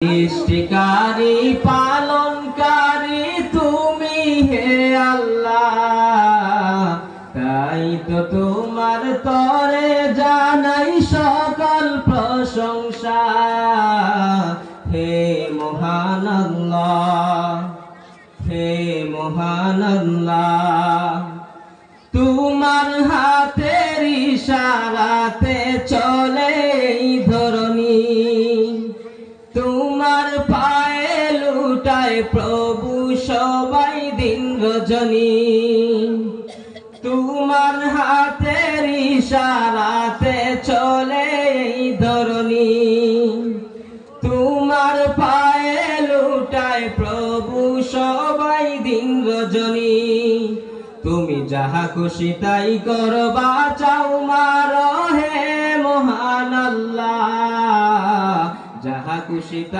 সৃষ্টিকারী, পালনকারী, তুমি হে আল্লাহ। তাই তো তোমার তরে জানাই সকল প্রশংসা। হে মহান হে মহান তোমার হাতের ইশারাতে চলে তোমার পায়ে লুটায় প্রভু সবাই দিন রজনী। তোমার হাতের ইশারাতে চলে এই ধরনী। তোমার পায়ে লুটায় প্রভু সবাই দিন রজনী। তুমি যাহা খুশি তাই করবা চাও মার হে মহান আল্লাহ। যাহা খুশি তাই